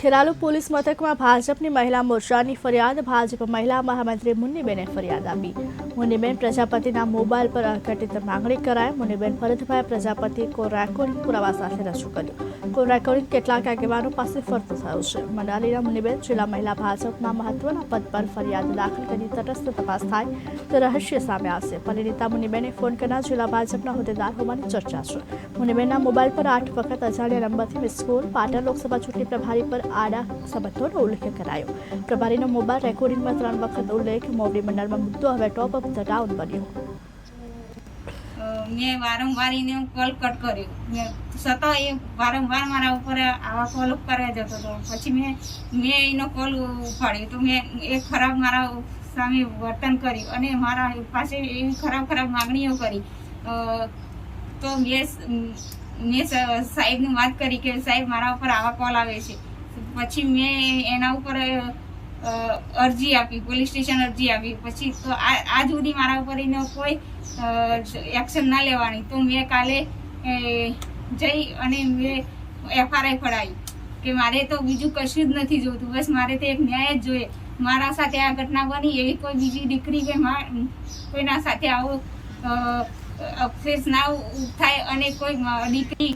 Kheralu police મથકમાં ભાજપની મહિલા મોરચાની ફરિયાદ ભાજપ મહિલા મહામંત્રી મુન્નીબેને ફરિયાદ આપી. મુન્નીબેન પ્રજાપતિના મોબાઈલ પર અઘટિત માંગણી કરાય મુનિબેન ભરતભાઈ પ્રજાપતિ કો રેકોર્ડિંગ પુરાવા સાથે રજૂ કર્યું. કો રેકોર્ડિંગ કેટલાક આગેવાનો પાસે ફરતું થયું છે. મનાલીના મુનિબેન જિલ્લા મહિલા ભાજપના મહત્વના પદ પર ફરિયાદ દાખલ કરી તટસ્થ તપાસ થાય તો રહસ્ય સામે આવશે. પરિણીતા મુનિબેને ફોન કરનાર જિલ્લા ભાજપના હોદ્દેદાર હોવાની ચર્ચા છે. મુનિબેનના મોબાઈલ પર આઠ વખત અજાણ્યા નંબરથી મિસ કોલ, પાટણ લોકસભા ચૂંટણી પ્રભારી પર આડા સંબંધોનો ઉલ્લેખ કરાયો. પ્રભારીનો મોબાઈલ રેકોર્ડિંગમાં ત્રણ વખત ઉલ્લેખ, મોવડી મંડળમાં મુદ્દો, હવે ટોપ ધ ડાઉન બન્યો મેં વારંવાર એને કોલ કટ કર્યો. મેં છતાં એ વારંવાર મારા ઉપર આવા કોલ કરવા જતો હતો પછી મેં મેં એનો કોલ ઉપાડ્યો. તો મેં એ ખરાબ મારા સામે વર્તન કર્યું અને મારા પાસે એવી ખરાબ ખરાબ માગણીઓ કરી. તો મેં મેં સાહેબની વાત કરી કે સાહેબ મારા ઉપર આવા કોલ આવે છે. પછી મેં એના ઉપર અરજી આપી, પોલીસ સ્ટેશન અરજી આપી. પછી તો આજ સુધી મારા ઉપર એનો કોઈ એક્શન ના લેવાની. તો મેં કાલે જઈ અને મેં એફઆરઆઈ ફડાવી કે મારે તો બીજું કશું જ નથી જોતું. બસ મારે તો એક ન્યાય જ જોઈએ. મારા સાથે આ ઘટના બની, એવી કોઈ બીજી દીકરી કે કોઈના સાથે આવો અફેસ ના થાય અને કોઈ દીકરી